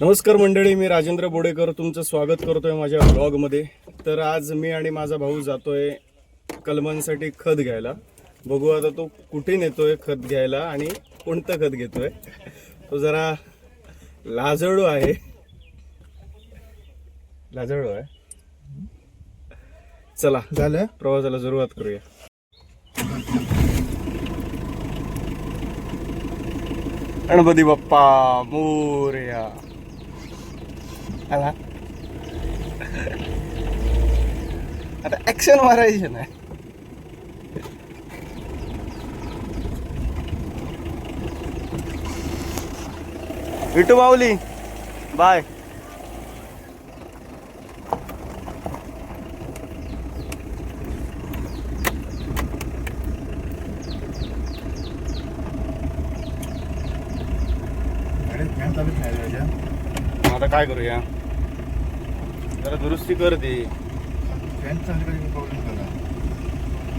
नमस्कार मंडळी मी राजेंद्र बोडेकर. तुमचं स्वागत करतोय माझ्या ब्लॉगमध्ये. तर आज मी आणि माझा भाऊ जातोय कलमांसाठी खत घ्यायला. बघू आता तो कुठे नेतोय खत घ्यायला आणि कोणतं खत घेतोय. तो जरा लाजळू आहे. लाजळू आहे. चला झालं? प्रवासाला सुरुवात करूया. गणपती बाप्पा मोरया. आला. आता ऍक्शन मारायचे ना विटू माऊली बाय आता काय करूया? जरा दुरुस्ती कर ती. फॅन चालू काही प्रॉब्लेम झाला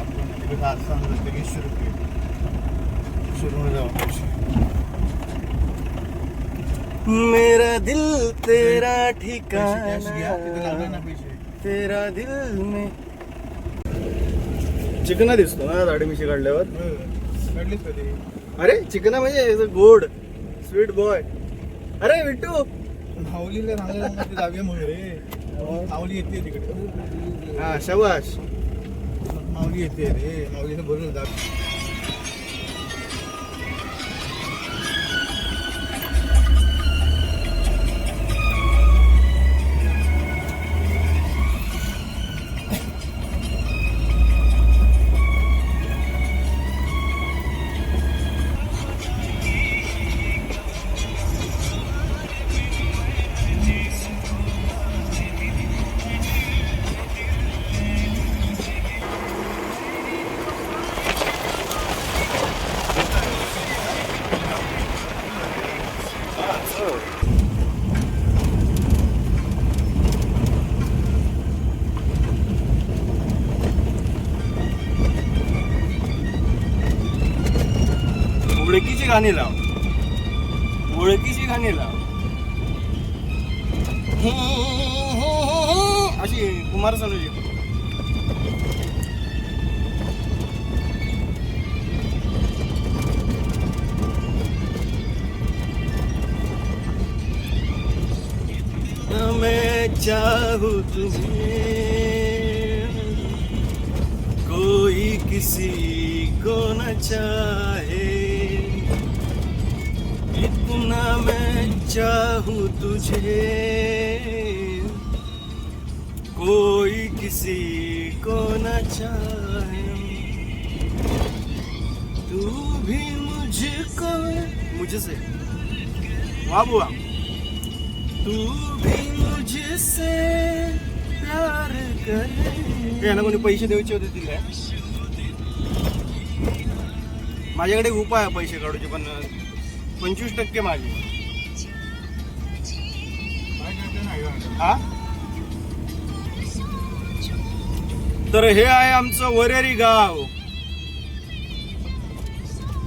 आपण तिकडे आज सांगत असते की रुपये. शोरूमला जाऊ पैसे. मेरा दिल तेरा पैसे तेरा दिल में. चिकना दिसतो ना दाढी मिशी काढल्यावर काढलीच कधी अरे चिकना म्हणजे गोड स्वीट बॉय. अरे विट्टू. जाऊया म्हणून रे. माऊली येते तिकडे. हा शबाश माऊली येते रे. माऊलीला बोलून जा ओळखीची गाणी लाव. ओळखीची गाणी लाव. अशी कुमार सानूजी मैं चाहूँ तुम्हें कोई किसी को न चाहे। ना मैं चाहूँ तुझे। कोई किसी को न चाहे। तू भी मुझको। मुझसे वाह बुआ तू भी मुझसे प्यार करे। यांना कोणी पैसे द्यायचे होते तिला। माझ्याकडे एक उपाय आहे पैसे काढूचे पण पंचवीस टक्के माझे हा? तर हे आहे आमचं वरेरी गाव.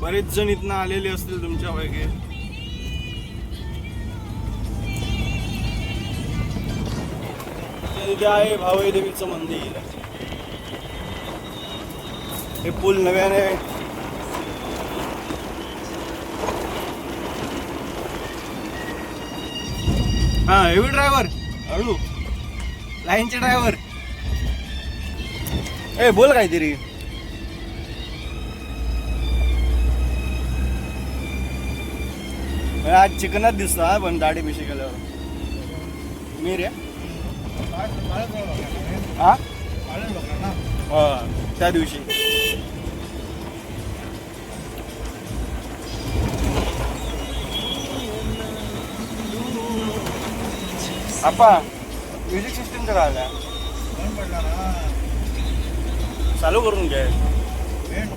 बरेच जण इथनं आलेले असतील तुमच्या पैकी आहे भावई देवीचं मंदिर. हे पूल नव्याने हा हेवी ड्रायव्हर हळू लाईनचे ड्रायव्हर ए बोल काहीतरी. आज चिकनच दिसतो हा पण दाढी बिशी केल्यावर. मी रे? हा? हा, त्या दिवशी. आपा म्युझिक सिस्टमचं काय आलं बंद पडला ना चालू करून घ्या भेट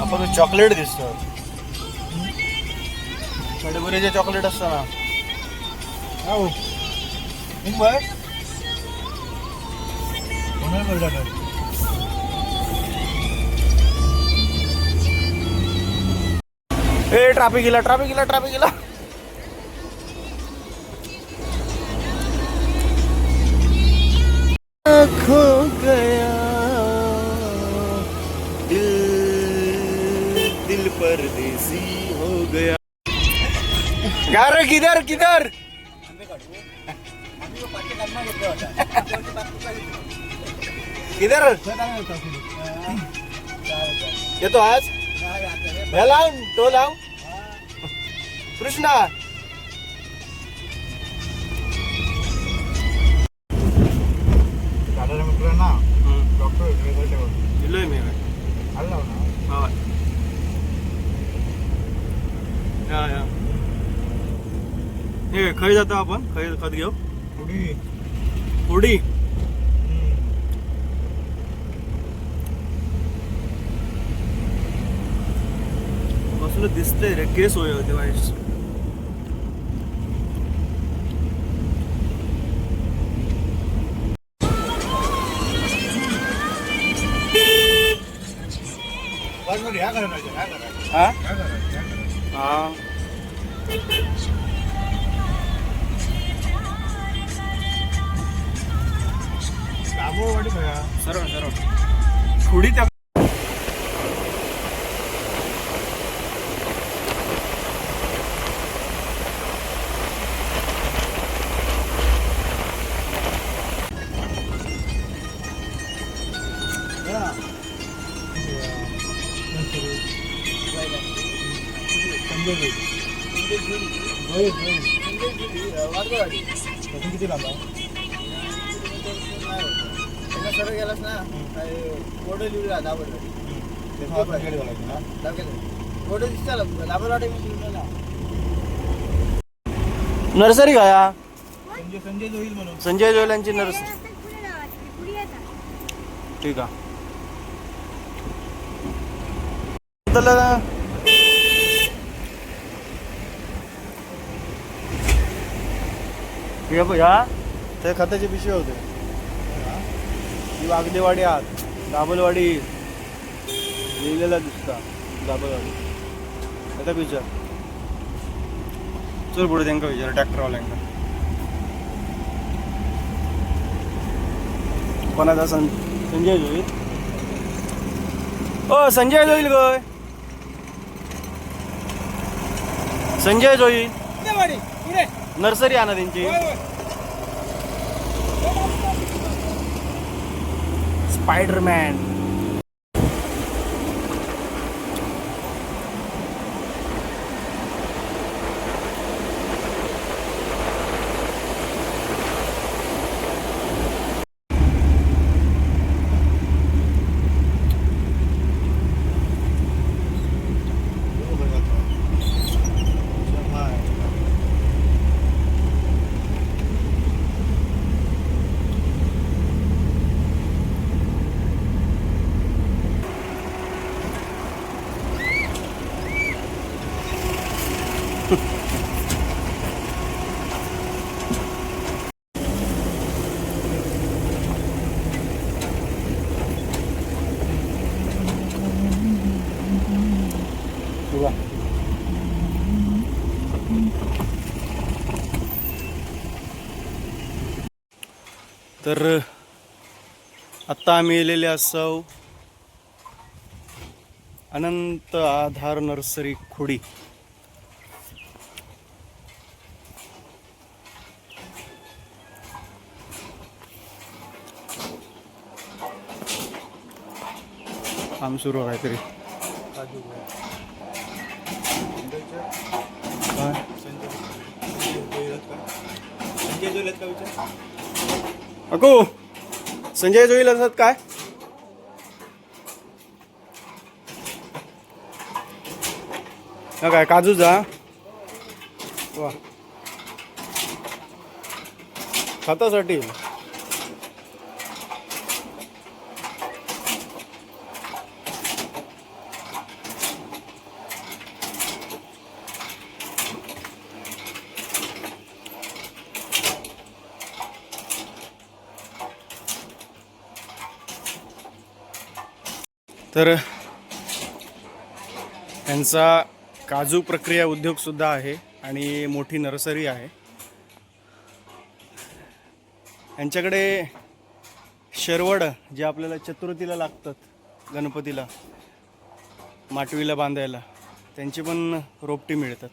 आपण तो चॉकलेट दिसतो कडबुरीचे चॉकलेट असतं ना हो. बरं ए ट्रॅफिक गेला ट्रॅफिक गेला ट्रॅफिक गेला खो गया दिल दिल परदेसी हो गया। क्या रे किधर किधर? किधर? येतो आज हे लाव तो लाव कृष्णा दादाला म्हटलं ना डॉक्टर वेगळं ठेवून दिलोय मी आलं ना हा या या हे खय जातो आपण खय खत घेऊ पुढी उडी कसलं दिसतंय रे केस होय होते वाईट हा? सरळ सरळ. थोडी त्या किती लांब सरळ गेलास ना कोडं लिहिला दाबड कोडं दिसतं दाबड नर्सरी गाया संजय जोईल म्हणून संजय जोल्यांची नर्सरी ठीक आहे. हे बघ ह्या ते खताचे पिशवे होते. ही वागदेवाडी आत दाबलवाडी लिहिलेला दिसता दाबलवाडी आता विचार चल पुढे त्यांना विचार ट्रॅक्टरवाल्यांना कोणाचा सं संजय जोईल ओ संजय जोईल गय संजय जोईल नर्सरी आणा त्यांची. स्पायडरमॅन तर आत्ता आम्ही येलेले असाव अनंत आधार नर्सरी खोडी. काम सुरू आहे तरी संजय जोईल का विचार? अको संजय जोईल असत काय? हा काय काजूचा? वा. खतासाठी. तर त्यांचा काजू प्रक्रिया उद्योगसुद्धा आहे आणि मोठी नर्सरी आहे. यांच्याकडे शरवड जे आपल्याला चतुर्थीला लागतात गणपतीला माटवीला बांधायला त्यांची पण रोपटी मिळतात.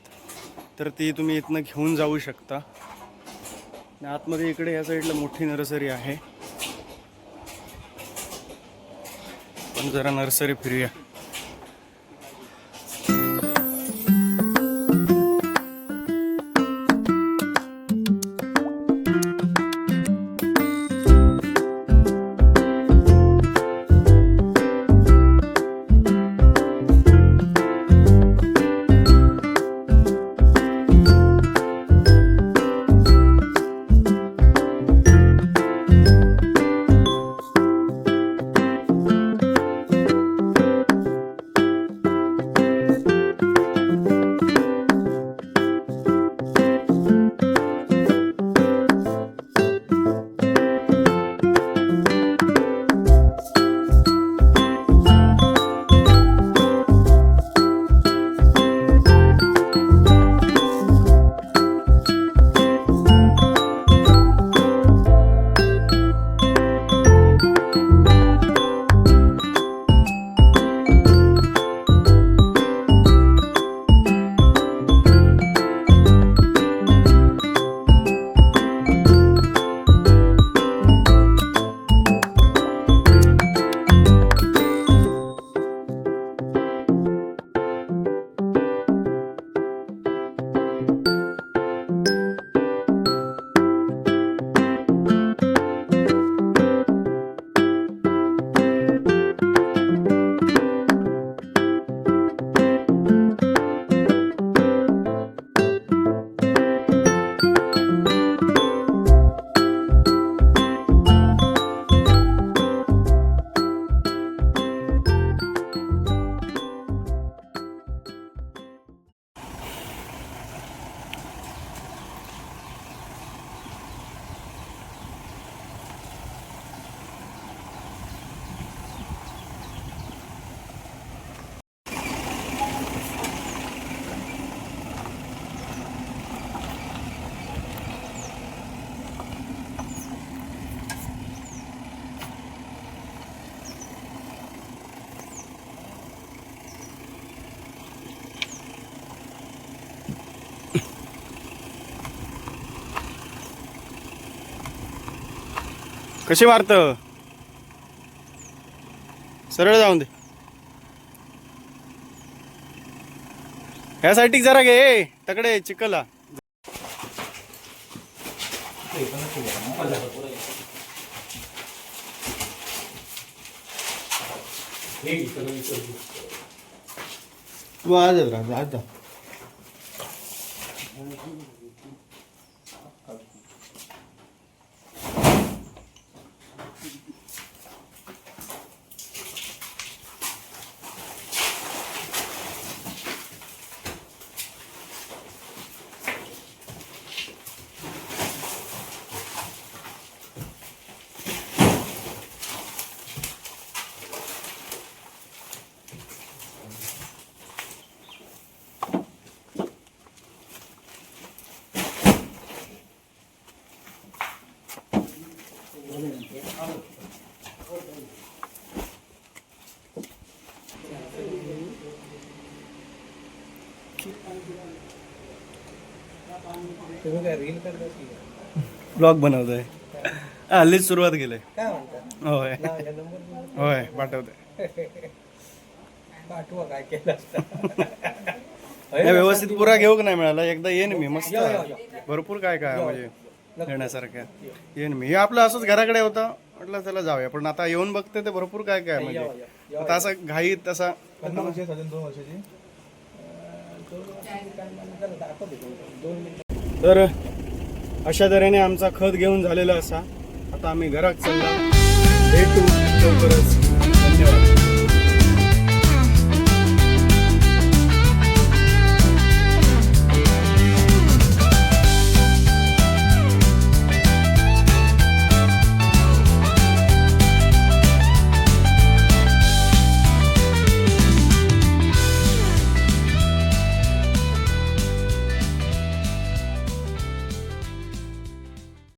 तर ती तुम्ही इथनं घेऊन जाऊ शकता. आणि आतमध्ये इकडे या साईडला मोठी नर्सरी आहे. पण जरा नर्सरी फिरूया. कसे मारत? सरळ जाऊन दे. ह्यासाठी जरा घे तकडे चिकला तू आज आज तुम्ही काय रील करता की? ब्लॉग बनवतोय. हल्लीच सुरुवात केलंय. काय म्हणता? होय. नंबर होय पाठवतोय. पाठवा काय केलं असतं. नाही, व्यवस्थित पुरा घेऊ का नाही मिळाला. एकदा येईन मी मस्त. या, या, या. भरपूर काय काय म्हणजे घेण्यासारखं येईन मी. हे आपलं असंच घराकडे होतं. म्हटलं चला जाऊया. पण आता येऊन बघते ते भरपूर काय काय म्हणजे. आता असं घाईत साधारण दोन वर्षाची दोन मिनिट. तर अशा तऱ्हेने आमचा खत घेऊन झालेला असा. आता आम्ही घरात चालला. भेटू लवकरच. धन्यवाद.